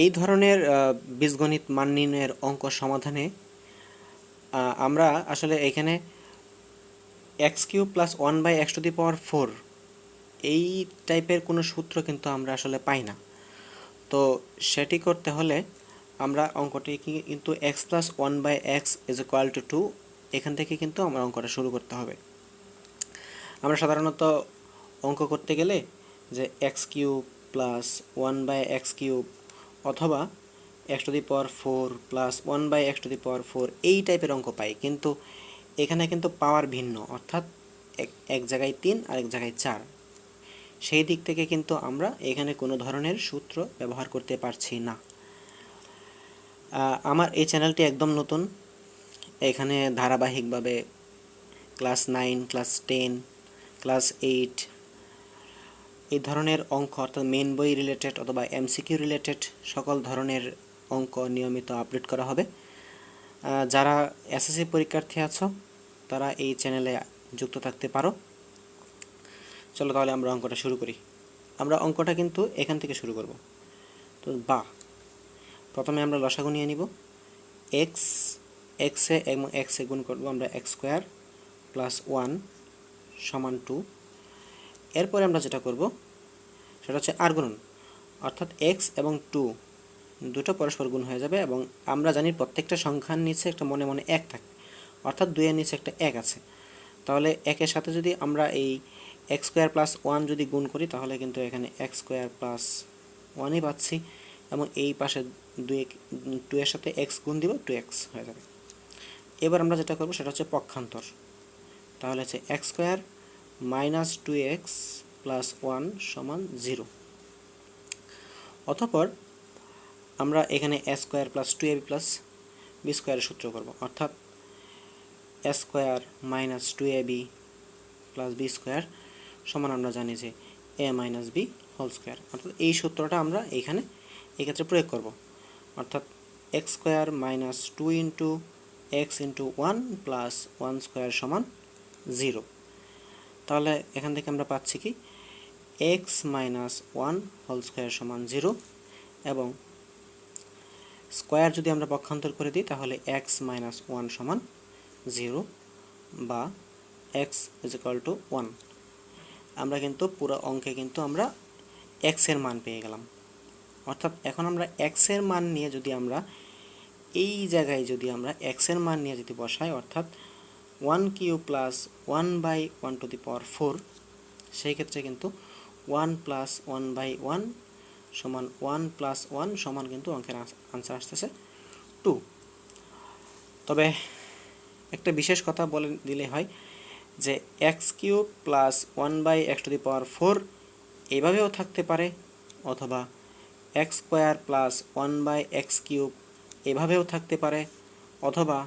এই ধরনের বীজগণিত মান নির্ণয়ের অঙ্ক সমাধানে আমরা আসলে এখানে x cube plus one by x to the power four এই টাইপের কোনো সূত্র কিন্তু আমরা আসলে পাই না। তো সেটি করতে হলে আমরা অঙ্কটি কিন্তু x plus one by x is equal to two এখান থেকে কিন্তু আমরা অঙ্কটা শুরু করতে হবে। আমরা সাধারণত অঙ্ক করতে গেলে যে x cube plus one by x cube অথবা x to the power four plus one by x to the power four এই টাইপের অঙ্ক পাই। কিন্তু এখানে কিন্তু পাওয়ার ভিন্ন, অর্থাৎ এক এক জায়গায় তিন আর এক জায়গায় চার। সেই দিক থেকে কিন্তু আমরা এখানে কোনো ধরনের সূত্র ব্যবহার করতে পারছি না। আমার এই চ্যানেলটি একদম নতুন। এখানে ধারাবাহিকভাবে class nine class ten class eight এই ধরনের অঙ্ক, অর্থাৎ মেন বই রিলেটেড অথবা এমসিকিউ রিলেটেড সকল ধরনের অঙ্ক নিয়মিত আপডেট করা হবে। যারা এসএসসি পরীক্ষার্থী আছো, তারা এই চ্যানেলে যুক্ত থাকতে পারো। চলো তাহলে আমরা অঙ্কটা শুরু করি। আমরা অঙ্কটা কিন্তু এখান থেকে শুরু করব। তো বা, প্রথমে আমরা লসাগু নিয়ে নিব। এক্স এক্সে এবং এক্সে গুণ করব আমরা এক্স স্কোয়ার প্লাস ওয়ান সমান টু এরপরে আমরা যেটা করব, সেটা হচ্ছে আর গুণন। অর্থাৎ এক্স এবং টু দুটো পরস্পর গুণ হয়ে যাবে এবং আমরা জানি প্রত্যেকটা সংখ্যার নিচে একটা মনে মনে এক থাকে। অর্থাৎ দুইয়ের নিচে একটা এক আছে। তাহলে একের সাথে যদি আমরা এই এক্স স্কোয়ার প্লাস ওয়ান যদি গুণ করি, তাহলে কিন্তু এখানে এক্স স্কোয়ার প্লাস ওয়ানই পাচ্ছি এবং এই পাশে দুই টু এর সাথে এক্স গুণ দিব টু এক্স হয়ে যাবে। এবার আমরা যেটা করব, সেটা হচ্ছে পক্ষান্তর। তাহলে হচ্ছে x square minus two x plus one সমান জিরো। অতঃপর আমরা এখানে a square plus two a plus b স্কোয়ারের সূত্র করব। অর্থাৎ a square minus two a b plus b square সমান আমরা জানি যে a minus b whole square. অর্থাৎ এই সূত্রটা আমরা এইখানে এক্ষেত্রে প্রয়োগ করব। অর্থাৎ x square minus two into x into one plus one square সমান জিরো। তাহলে এখান থেকে আমরা পাচ্ছি কি? X minus one whole square সমান জিরো এবং স্কোয়ার যদি আমরা পক্ষান্তর করে দিই, তাহলে এক্স মাইনাস ওয়ান সমান জিরো বা x is equal to one আমরা কিন্তু পুরো অঙ্কে কিন্তু আমরা এক্সের মান পেয়ে গেলাম। অর্থাৎ এখন আমরা এক্সের মান নিয়ে যদি আমরা এই জায়গায় যদি আমরা এক্সের মান নিয়ে যদি বসাই, অর্থাৎ one cube plus one by one to the power four সেই ক্ষেত্রে কিন্তু one plus one by one সমান ওয়ান প্লাস ওয়ান সমান কিন্তু অঙ্কের আনসার আসতেছে টু তবে একটা বিশেষ কথা বলে দিলে হয় যে x cube plus one by x to the power four এইভাবেও থাকতে পারে অথবা x square plus one by x cube এভাবেও থাকতে পারে অথবা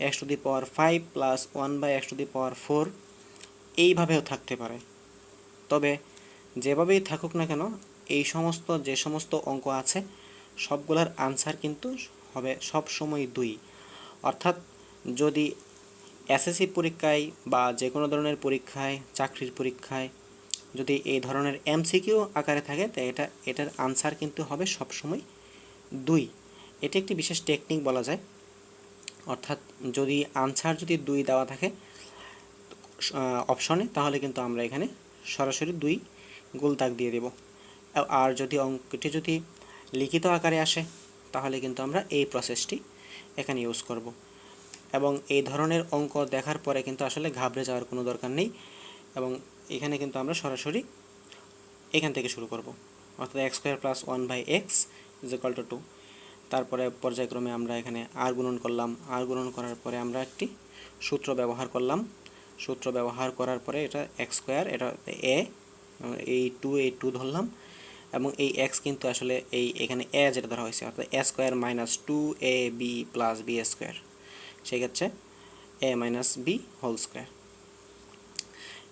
x to the power five plus one by x to the power four এইভাবেও থাকতে পারে। তবে যেভাবেই থাকুক না কেন, এই সমস্ত, যে সমস্ত অঙ্ক আছে, সবগুলোর আনসার কিন্তু হবে সব সময় দুই। অর্থাৎ যদি এসএসসি পরীক্ষায় বা যে কোনো ধরনের পরীক্ষায়, চাকরির পরীক্ষায় যদি এই ধরনের এমসিকিউ আকারে থাকে, তো এটা, এটার আনসার কিন্তু হবে সবসময় দুই। এটি একটি বিশেষ টেকনিক বলা যায়। অর্থাৎ যদি আনসার যদি দুই দেওয়া থাকে অপশনে তাহলে কিন্তু আমরা এখানে সরাসরি দুই গোল দাগ দিয়ে দেব। আর যদি অঙ্কটি যদি লিখিত আকারে আসে, তাহলে কিন্তু আমরা এই প্রসেসটি এখানে ইউজ করব। এবং এই ধরনের অঙ্ক দেখার পরে কিন্তু আসলে ঘাবড়ে যাওয়ার কোনো দরকার নেই এবং এখানে কিন্তু আমরা সরাসরি এখান থেকে শুরু করব। অর্থাৎ x square plus one by x is equal to two তারপরে পর্যায়ক্রমে আমরা এখানে আর গুণন করলাম। আর গুণন করার পরে আমরা একটি সূত্র ব্যবহার করলাম। সূত্র ব্যবহার করার পরে এটা এক্স স্কোয়ার এটা এ এই টু এই টু ধরলাম। এবং এই এক্স কিন্তু আসলে এই এখানে এ যেটা ধরা হয়েছে, অর্থাৎ a square minus two a b plus b square সেক্ষেত্রে a minus b whole square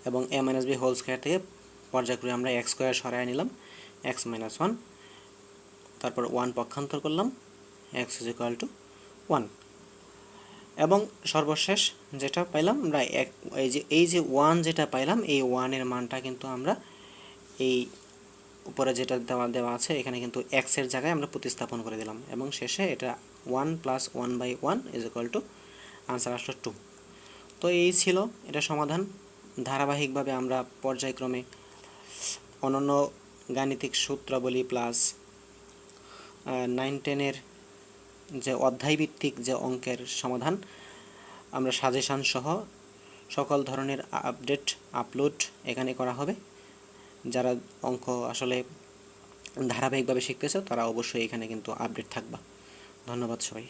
এবং a minus b whole square থেকে পর্যায়ক্রমে আমরা এক্স স্কোয়ার সরাই নিলাম। এক্স মাইনাস ওয়ান তারপর ওয়ান পক্ষান্তর করলাম x is equal to one এবং সর্বশেষ যেটা পাইলাম আমরা এক, এই যে এই যে ওয়ান যেটা পাইলাম, এই ওয়ানের মানটা কিন্তু আমরা এই উপরে যেটা দেওয়া দেওয়া আছে, এখানে কিন্তু এক্সের জায়গায় আমরা প্রতিস্থাপন করে দিলাম। এবং শেষে এটা one plus one by one is equal to answer answer two তো এই ছিল এটা সমাধান। ধারাবাহিকভাবে আমরা পর্যায়ক্রমে অনন্য গাণিতিক সূত্রাবলী প্লাস নাইন টেনের যে অধ্যায়ভিত্তিক যে অঙ্কের সমাধান, আমরা সাজেশান সহ সকল ধরনের আপডেট আপলোড এখানে করা হবে। যারা অঙ্ক আসলে ধারাবাহিকভাবে শিখতেছে, তারা অবশ্যই এখানে কিন্তু আপডেট থাকবা। ধন্যবাদ সবাই